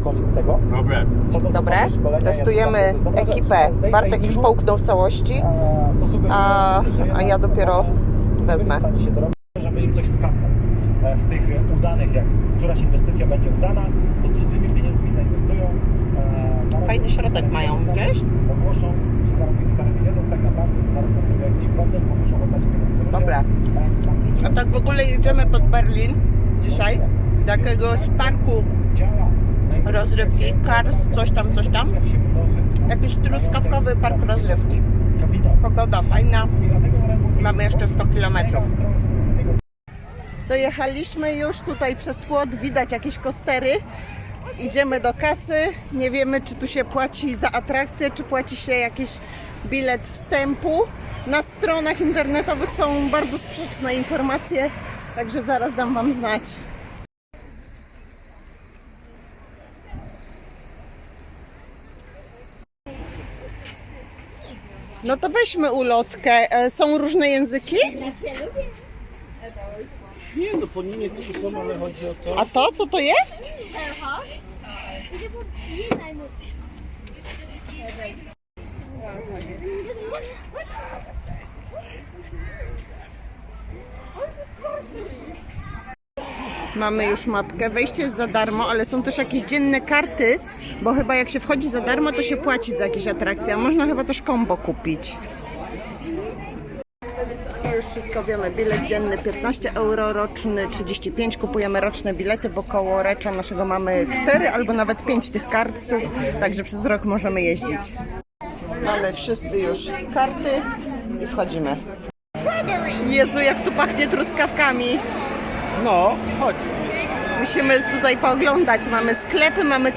szkolić z tego. Dobre. Co do Dobre, szkolenia, testujemy to rzecz. ekipę. Z day Bartek już połknął w całości. a, to A- ja dopiero wezmę. żeby im coś skapło. E, Z tych udanych, jak któraś inwestycja będzie udana, to cudzymi pieniędzmi zainwestują. e, Fajny środek mają, wiesz? Ogłoszą, że zarobili parę milionów, tak naprawdę zarobią z tego jakiś procent, bo muszą oddać pieniądze. Dobra. E. A tak w ogóle jedziemy pod Berlin dzisiaj. Do jakiegoś parku Działa. Rozrywki, Cars, coś tam, coś tam. Jakiś truskawkowy park rozrywki. Pogoda fajna. Mamy jeszcze 100 kilometrów. z jego Dojechaliśmy już tutaj przez płot, widać jakieś kostery. Idziemy do kasy. Nie wiemy, czy tu się płaci za atrakcję, czy płaci się jakiś bilet wstępu. Na stronach internetowych są bardzo sprzeczne informacje, także zaraz dam Wam znać. No to weźmy ulotkę. E, Są różne języki? Nie, no po niemiecku są, ale chodzi o to. A to co to jest? Mamy już mapkę. Wejście jest za darmo, ale są też jakieś dzienne karty, bo chyba jak się wchodzi za darmo, to się płaci za jakieś atrakcje. A można chyba też kombo kupić. I już wszystko wiemy. Bilet dzienny 15 euro, roczny 35. Kupujemy roczne bilety, bo koło recza naszego mamy 4 albo nawet 5 tych kartców, także przez rok możemy jeździć. Mamy wszyscy już karty i wchodzimy. Jezu, jak tu pachnie truskawkami. No, chodź. Musimy tutaj pooglądać. Mamy sklepy, mamy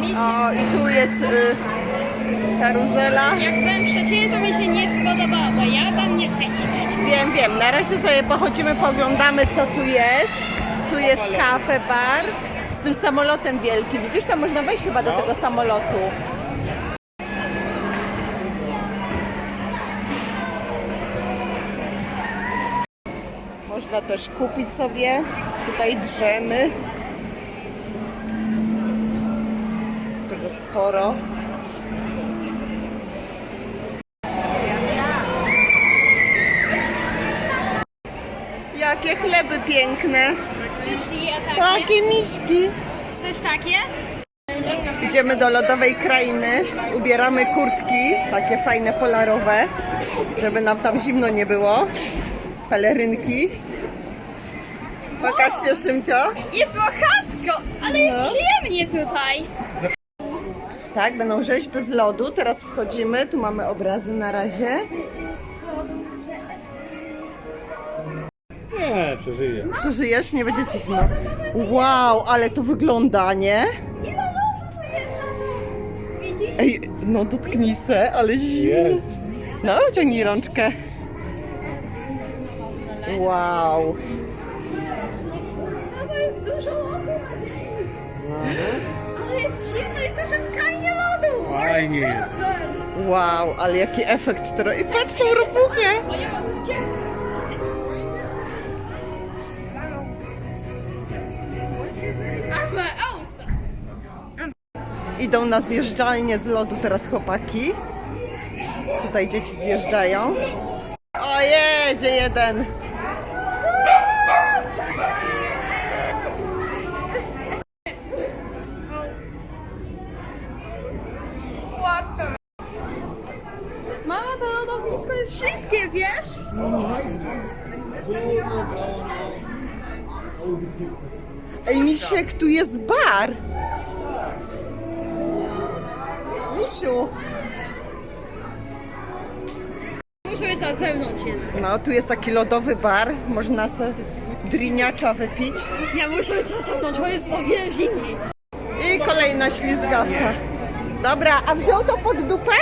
miejsce. O, i tu jest y, karuzela. Jak byłem w Szczecinie, to mi się nie spodobało, bo ja tam nie chcę iść. Wiem, wiem. Na razie sobie pochodzimy, pooglądamy, co tu jest. Tu jest kafe, bar z tym samolotem wielkim. Widzisz, tam można wejść chyba do tego samolotu. Można też kupić sobie tutaj drzemy. Z tego sporo. Jakie chleby piękne. Chcesz je takie? Takie miśki. Chcesz takie? Idziemy do lodowej krainy, ubieramy kurtki, takie fajne polarowe, żeby nam tam zimno nie było. Pelerynki. Pokaż się, Szymcio. Jest łochatko, ale jest No. przyjemnie tutaj. Tak, będą rzeźby z lodu. Teraz wchodzimy, tu mamy obrazy na razie. Nie, przeżyję. Przeżyjesz, nie będzie ci zimno. Wow, ale to wygląda, nie? Ile lodu tu jest na tym? Widzisz? Ej, no dotknij se, ale zimno. Jest. No, ciągnij rączkę. Wow. To jest dużo lodu na ziemi. Ale jest zimno, jesteśmy w krainie lodu. Fajnie jest. Wow, ale jaki efekt to I patrz tą ropuchę! Idą na zjeżdżalnię z lodu teraz chłopaki. Tutaj dzieci zjeżdżają. O, jedzie jeden. Mama, to lodowisko jest wszystkie, wiesz? Ej, Misiek, tu jest bar. Misiu. Muszę być na zewnątrz jednak. No, tu jest taki lodowy bar. Można sobie driniacza wypić. Ja muszę być na zewnątrz, bo jest o wiele zimniej. I kolejna ślizgawka. Dobra, a wziął to pod dupę?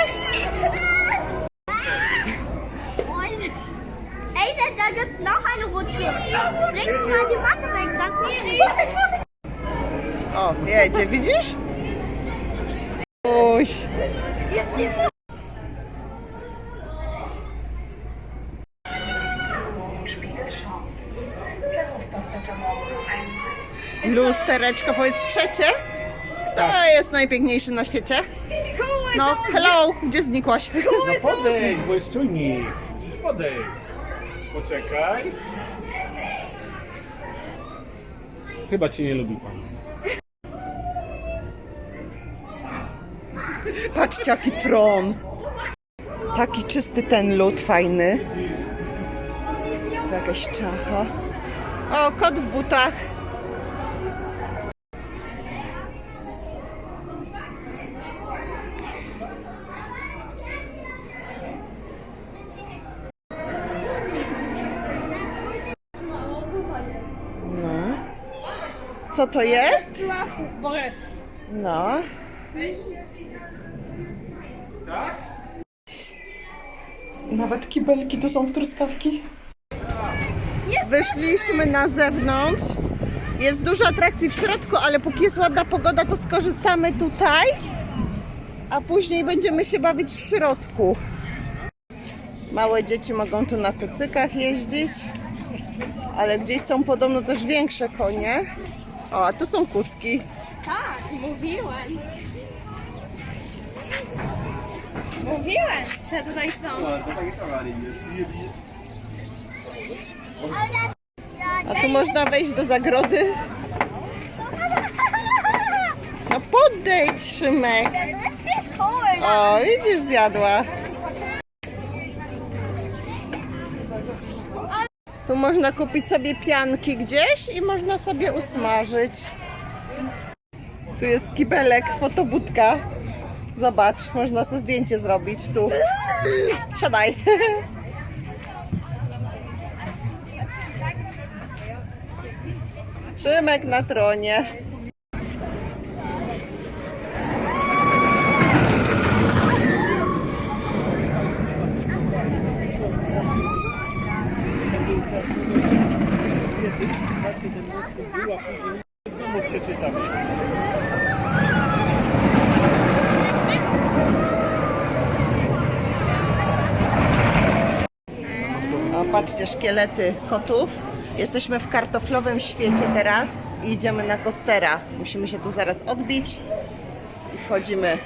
O, jedzie, widzisz? Uś. Lustereczko, powiedz przecie. Kto jest najpiękniejszy na świecie? No, hello, gdzie znikłaś? No podejdź, bo jest czujnik. Podejść. Poczekaj. Chyba cię nie lubi pan. Patrzcie, jaki tron. Taki czysty ten lód, fajny. Tu jakaś czacha. O, kot w butach. Co to jest? No. Nawet kibelki tu są w truskawki. Wyszliśmy na zewnątrz. Jest dużo atrakcji w środku, ale póki jest ładna pogoda, to skorzystamy tutaj. A później będziemy się bawić w środku. Małe dzieci mogą tu na kucykach jeździć. Ale gdzieś są podobno też większe konie. O, a tu są kuski. Tak, mówiłem. Mówiłem, że tutaj są. A tu można wejść do zagrody. No podejdź, Szymek. O, widzisz, zjadła. Tu można kupić sobie pianki gdzieś i można sobie usmażyć. Tu jest kibelek, fotobudka. Zobacz, można sobie zdjęcie zrobić tu. Siadaj. Szymek na tronie. O, patrzcie, szkielety kotów. Jesteśmy w kartoflowym świecie teraz i idziemy na kostera. Musimy się tu zaraz odbić i wchodzimy.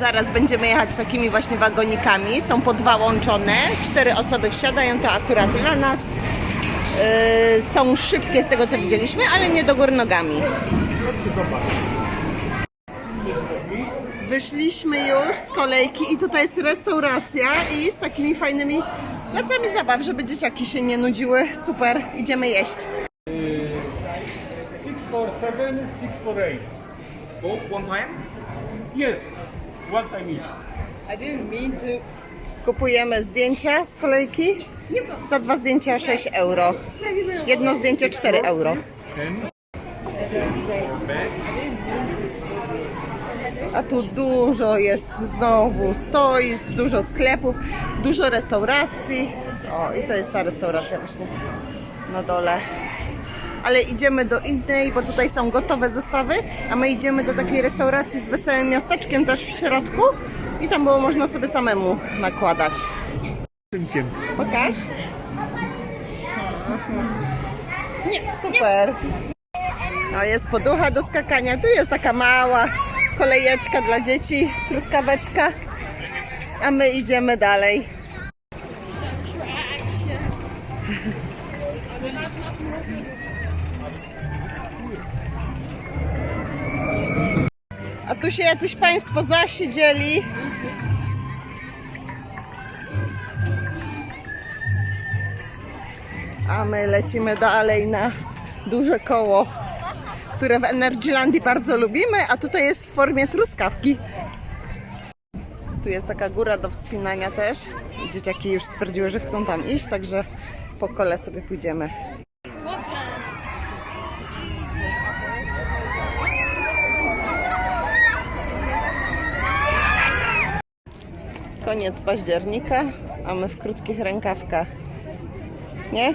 Zaraz będziemy jechać takimi właśnie wagonikami. Są po dwa łączone. Cztery osoby wsiadają, to akurat dla nas. Yy, są szybkie z tego co widzieliśmy, ale nie do góry nogami. Wyszliśmy już z kolejki i tutaj jest restauracja i z takimi fajnymi placami zabaw, żeby dzieciaki się nie nudziły. Super, idziemy jeść. 647, 648. Both one time? Yes. One time each. Kupujemy zdjęcia z kolejki. Za dwa zdjęcia 6 euro. Jedno zdjęcie 4 euro. A tu dużo jest znowu stoisk, dużo sklepów, dużo restauracji. O, i to jest ta restauracja właśnie na dole. Ale idziemy do innej, bo tutaj są gotowe zestawy, a my idziemy do takiej restauracji z wesołym miasteczkiem też w środku i tam było można sobie samemu nakładać. Pokaż. Nie, super. No jest poducha do skakania. Tu jest taka mała kolejeczka dla dzieci, truskaweczka. A my idziemy dalej. A tu się jacyś Państwo zasiedzieli. A my lecimy dalej na duże koło, które w Energylandii bardzo lubimy, a tutaj jest w formie truskawki. Tu jest taka góra do wspinania też. Dzieciaki już stwierdziły, że chcą tam iść, także po kole sobie pójdziemy. Koniec października, a my w krótkich rękawkach. Nie?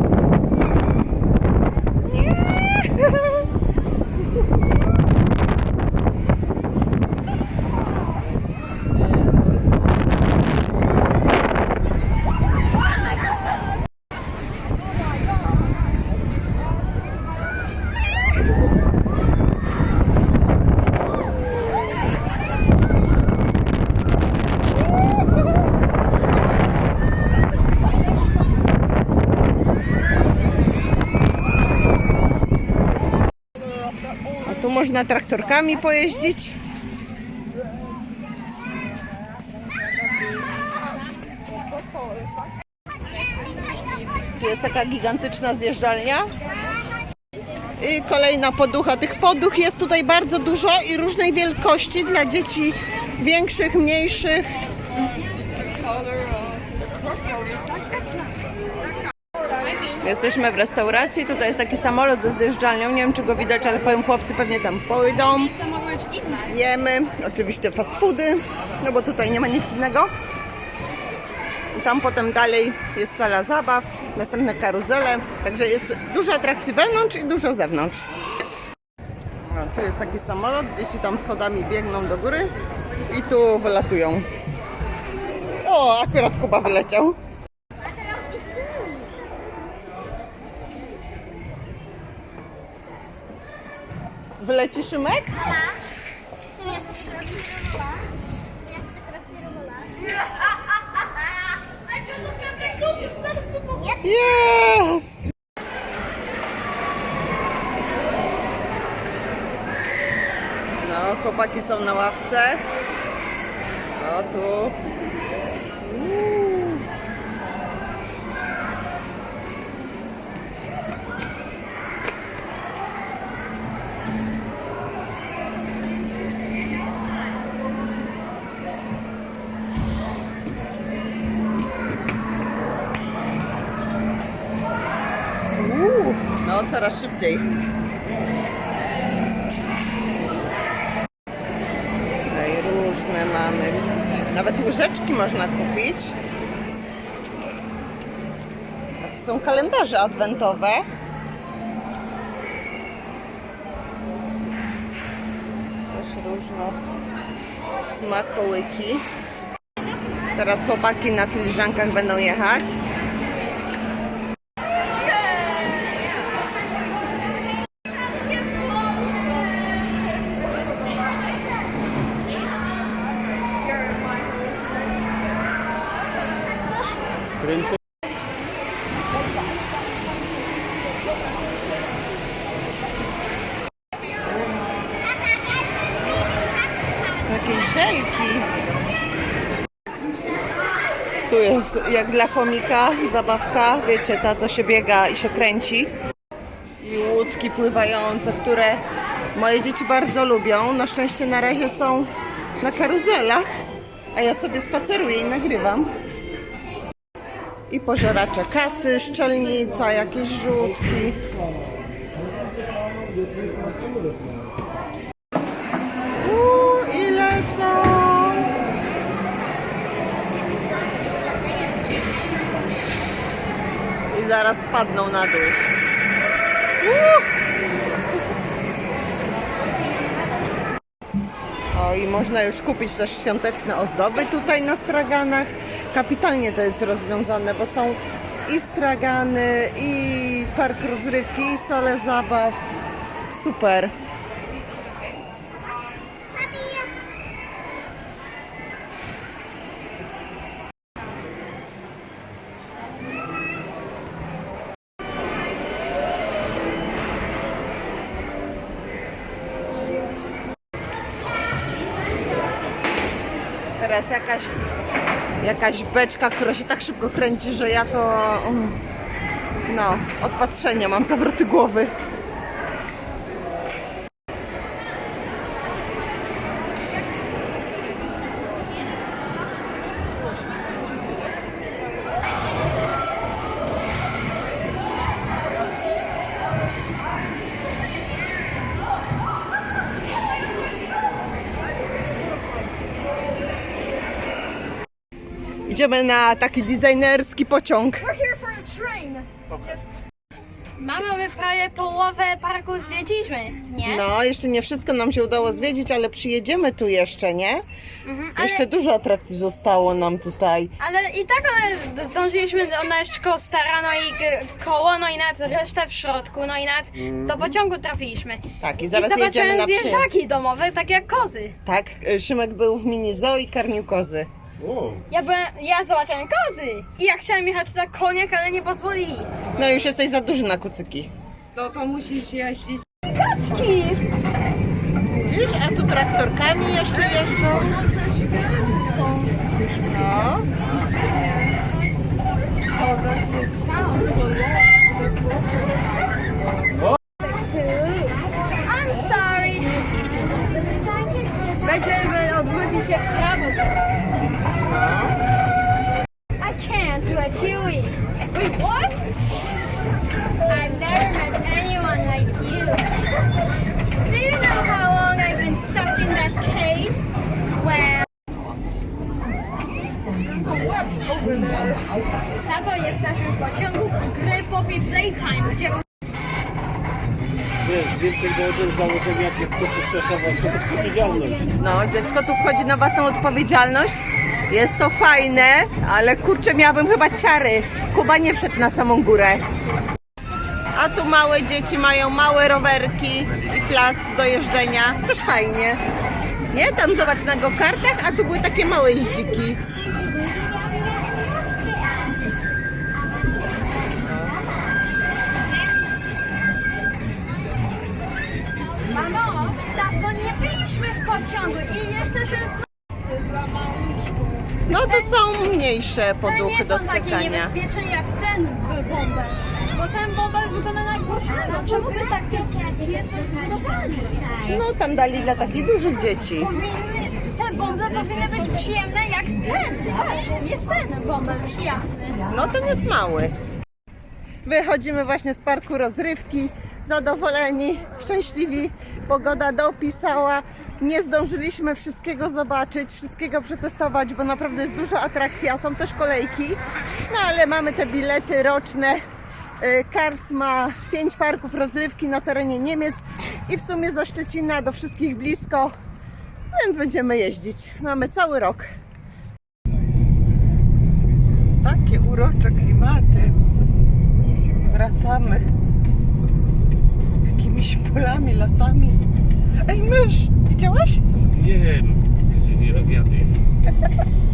można traktorkami pojeździć. Tu jest taka gigantyczna zjeżdżalnia. I kolejna poducha. Tych poduch jest tutaj bardzo dużo i różnej wielkości dla dzieci większych, mniejszych. Jesteśmy w restauracji, tutaj jest taki samolot ze zjeżdżalnią, nie wiem czy go widać, ale powiem chłopcy pewnie tam pójdą. Jemy, oczywiście fast foody, no bo tutaj nie ma nic innego. I tam potem dalej jest sala zabaw, następne karuzele, także jest dużo atrakcji wewnątrz i dużo zewnątrz. No, tu jest taki samolot, jeśli tam schodami biegną do góry i tu wylatują. O, akurat Kuba wyleciał. Wyleci Szymek? Jest! No, chłopaki są na ławce. O, tu. Coraz szybciej. Tutaj różne mamy. Nawet łyżeczki można kupić. A to są kalendarze adwentowe. Też różno smakołyki. Teraz chłopaki na filiżankach będą jechać. Jak dla chomika zabawka, wiecie, ta co się biega i się kręci. I łódki pływające, które moje dzieci bardzo lubią. Na szczęście na razie są na karuzelach, a ja sobie spaceruję i nagrywam. I pożeracze kasy, szczelnica, jakieś rzutki. Zaraz spadną na dół. O, i można już kupić też świąteczne ozdoby tutaj na straganach. Kapitalnie to jest rozwiązane, bo są i stragany, i park rozrywki, i sale zabaw. Super. Jakaś beczka, która się tak szybko kręci, że ja to. mm, No, od patrzenia mam zawroty głowy. Idziemy na taki designerski pociąg. We're here for a train. My prawie połowę parku zwiedziliśmy, nie? No, jeszcze nie wszystko nam się udało zwiedzić, ale przyjedziemy tu jeszcze, nie? Mhm, ale, Jeszcze dużo atrakcji zostało nam tutaj. ale i tak one, zdążyliśmy odnaleźć kostara, no i k- koło, no i nawet resztę w środku, no i nawet do pociągu trafiliśmy. Tak, i I zaraz jedziemy zobaczyłem na przy. zwierzaki domowe, tak jak kozy. Tak, y, Szymek był w mini zoo i karmił kozy. O, Ja byłem, ja zobaczyłem kozy i ja chciałem jechać na koniach, ale nie pozwolili. No już jesteś za duży na kucyki. Kaczki! Widzisz, a tu traktorkami jeszcze jeżdżą. No. Poppy Playtime, gdzie wiesz, więcej do założenia dziecko puszcza własną odpowiedzialność. no, dziecko tu wchodzi na własną odpowiedzialność. Jest to fajne, ale kurczę, miałabym chyba ciary. Kuba nie wszedł na samą górę. A tu małe dzieci mają małe rowerki i plac do jeżdżenia. Też fajnie. Nie? Tam zobacz na go-kartach, a tu były takie małe jeździki. Byliśmy w pociągu i jesteśmy dla maluszków. No to są mniejsze One nie poduchy do są takie skakania. niebezpieczne jak ten bąbel. Bo ten bąbel wygląda na głośnego. Czemu by takie piece zbudowali? No tam dali dla takich dużych dzieci. Powinny, te bąble powinny być przyjemne jak ten. Patrz, jest ten bąbel przyjazny. No ten jest mały. Wychodzimy właśnie z parku rozrywki, zadowoleni, szczęśliwi. Pogoda dopisała. Nie zdążyliśmy wszystkiego zobaczyć, wszystkiego przetestować, bo naprawdę jest dużo atrakcji, a są też kolejki. No ale mamy te bilety roczne. Y, Kars ma pięć parków rozrywki na terenie Niemiec i w sumie ze Szczecina do wszystkich blisko, więc będziemy jeździć. Mamy cały rok. Takie urocze klimaty. Wracamy. Jakimiś polami, lasami. Ej, mysz! Widziałeś? Nie, nie.